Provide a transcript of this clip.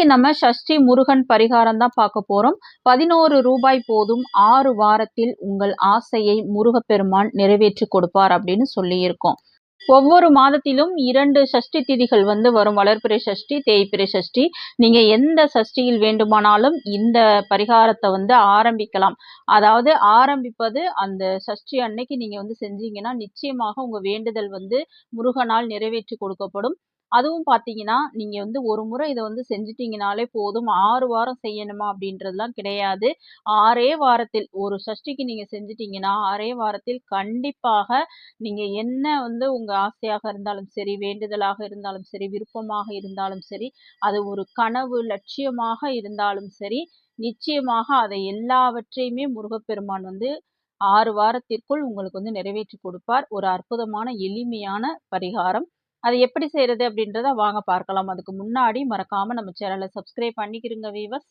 இன்னைக்கு நம்ம சஷ்டி முருகன் பரிகாரம் தான் பார்க்க போறோம். பதினோரு ரூபாய் போதும் ஆறு வாரத்தில் உங்கள் ஆசையை முருகப்பெருமான் நிறைவேற்றி கொடுப்பார் அப்படின்னு சொல்லியிருக்கோம். ஒவ்வொரு மாதத்திலும் இரண்டு சஷ்டி திதிகள் வந்து வரும். வளர்பிறை சஷ்டி தேய்பிறை சஷ்டி நீங்க எந்த சஷ்டியில் வேண்டுமானாலும் இந்த பரிகாரத்தை வந்து ஆரம்பிக்கலாம். அதாவது ஆரம்பிப்பது அந்த சஷ்டி அன்னைக்கு நீங்க வந்து செஞ்சீங்கன்னா நிச்சயமாக உங்க வேண்டுதல் வந்து முருகனால் நிறைவேற்றி கொடுக்கப்படும். அதுவும் பார்த்தீங்கன்னா நீங்கள் வந்து ஒரு முறை இதை வந்து செஞ்சிட்டீங்கனாலே போதும். ஆறு வாரம் செய்யணுமா அப்படின்றதுலாம் கிடையாது. ஆறே வாரத்தில் ஒரு சஷ்டிக்கு நீங்கள் செஞ்சிட்டீங்கன்னா ஆறே வாரத்தில் கண்டிப்பாக நீங்கள் என்ன வந்து உங்கள் ஆசையாக இருந்தாலும் சரி வேண்டுதலாக இருந்தாலும் சரி விருப்பமாக இருந்தாலும் சரி அது ஒரு கனவு லட்சியமாக இருந்தாலும் சரி நிச்சயமாக அதை எல்லாவற்றையுமே முருகப்பெருமான் வந்து ஆறு வாரத்திற்குள் உங்களுக்கு வந்து நிறைவேற்றி கொடுப்பார். ஒரு அற்புதமான எளிமையான பரிகாரம். அது எப்படி செய்யறது அப்படின்றத வாங்க பார்க்கலாம். அதுக்கு முன்னாடி மறக்காம நம்ம சேனலை சப்ஸ்கிரைப் பண்ணிக்கிறங்க வீவர்ஸ்